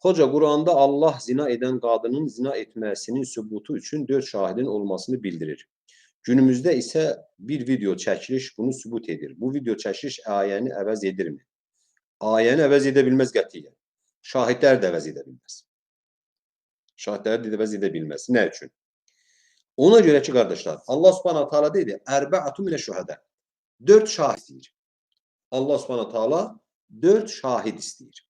Hoca Kur'an'da Allah zina eden kadının zina etmesinin sübutu için dört şahidin olmasını bildirir. Günümüzde ise bir video çəkiliş bunu sübut edir. Bu video çəkiliş ayəni əvəz edirmi? Ayəni əvəz edə bilməz qətiyyən. Şahidlər də əvəz edə bilməz. Şahidlər də əvəz edə bilməz. Nə üçün? Ona görə ki, qardaşlar, Allah Subhanahu taala dedi: "Ərbə'atu mine şuhada." 4 şahid istəyir. Allah Subhanahu taala 4 şahid istəyir.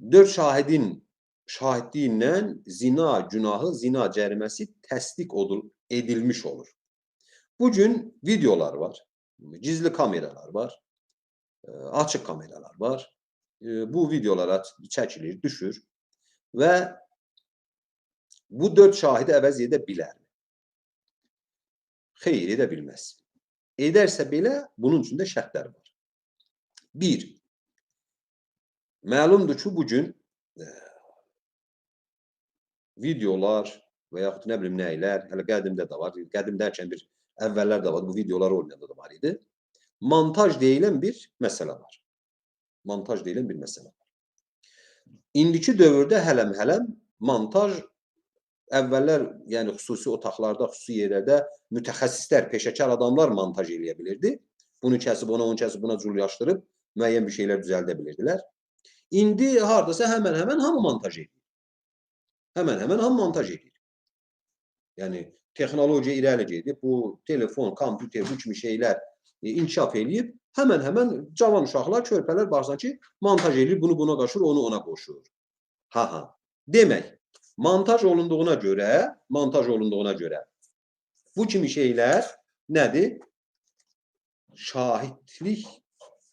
4 şahidin şahidliğinden zina günahı, zina cəriməsi təsdiq edilmiş olur. Bugün videolar var, gizli kameralar var, e, açık kameralar var. E, Bu videolara çəkilir, düşür və bu dörd şahidi əvəz edə bilər. Xeyr, edə bilməz. Edərsə belə, bunun üçün də şərtlər var. Bir, məlumdur ki, bugün e, videolar və yaxud nə bilim nəylər, hələ qədimdə də var, qədim dərkən bir əvvəllər də var, bu videolar oynayanda da var idi. Montaj deyilən bir məsələ var. Montaj deyilən bir məsələ var. İndiki dövrdə hələm-hələm montaj əvvəllər, yəni xüsusi otaqlarda, xüsusi yerlərdə mütəxəssislər, peşəkar adamlar montaj eləyə bilirdi. Bunu kəsib ona, onu kəsib buna cullaşdırıb müəyyən bir şeylər düzəldə bilirdilər. İndi hardasa həmən-həmən hamı montaj edir. Həmən-həmən hamı montaj edir. Yəni texnologiya irəli gedib, bu telefon, kompüter, bu kimi şeylər e, inkişaf eləyib, həmən-həmən cavan uşaqlar, körpələr baxsan ki, montaj eləyir, bunu buna qaşır, onu ona qoşur. Ha ha. Demək, montaj olunduğuna görə, montaj olunduğuna görə bu kimi şeylər nədir? Şahidlik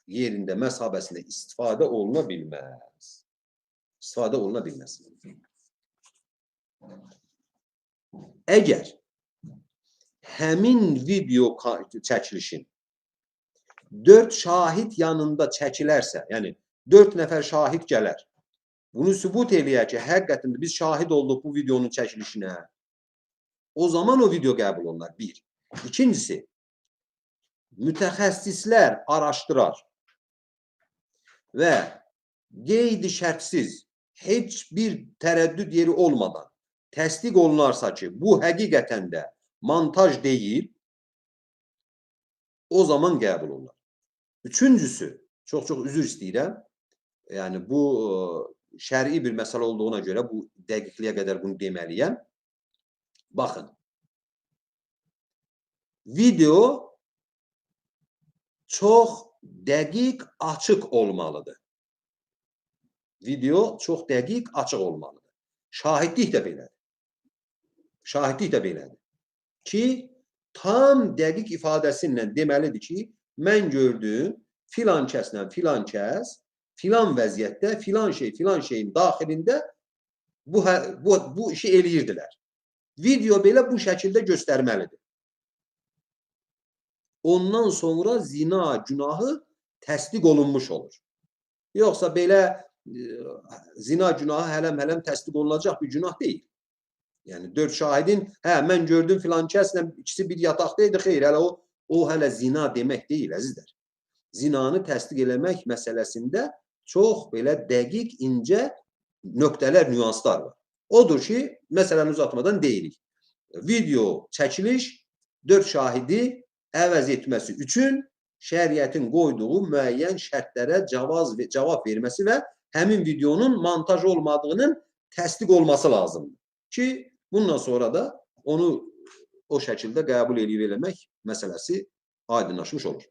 yerində, məsabəsində istifadə oluna bilməz. İstifadə oluna bilməz. Əgər həmin video çəkilişin 4 şahid yanında çəkilərsə, yəni 4 nəfər şahid gələr. Bunu sübut eləyər ki, həqiqətən də biz şahid olduq bu videonun çəkilişinə. O zaman o video qəbul olunar. Bir. İkincisi, mütəxəssislər araşdırar və qeydi şərtsiz heç bir tərəddüd yeri olmadan təsdiq olunarsa ki, bu həqiqətən də montaj deyil, o zaman qəbul olunar. Üçüncüsü, çox-çox üzr istəyirəm. Yəni bu ə, şər'i bir məsələ olduğuna görə bu dəqiqliyə qədər bunu deməliyəm. Baxın. Video çox dəqiq, açıq olmalıdır. Video çox dəqiq, açıq olmalıdır. Şahidlik də belədir. Şahidlik də belədir. Ki, tam dəqiq ifadəsilə deməlidir ki, mən gördüm filan kəslə filan kəs filan vəziyyətdə filan şey filan şeyin daxilində bu hə- bu bu işi eləyirdilər. Video belə bu şəkildə göstərməlidir. Ondan sonra zina günahı təsdiq olunmuş olur. Yoxsa belə e, zina günahı hələm-hələm təsdiq olunacaq bir günah deyil. Yəni dörd şahidin, hə mən gördüm filan kəslə ikisi bir yataqda idi, xeyr, hələ o o hələ zina demək deyil əzizlər. Zinanı təsdiq eləmək məsələsində çox belə dəqiq, incə nöqtələr, nüanslar var. Odur ki, məsələni uzatmadan deyirik. Video çəkiliş dörd şahidi əvəz etməsi üçün şəriətin qoyduğu müəyyən şərtlərə cavaz və cavab verməsi və həmin videonun montaj olmadığının təsdiq olması lazımdır. Ki bundan sonra da onu o şəkildə qəbul eləyib eləmək məsələsi aydınlaşmış olur.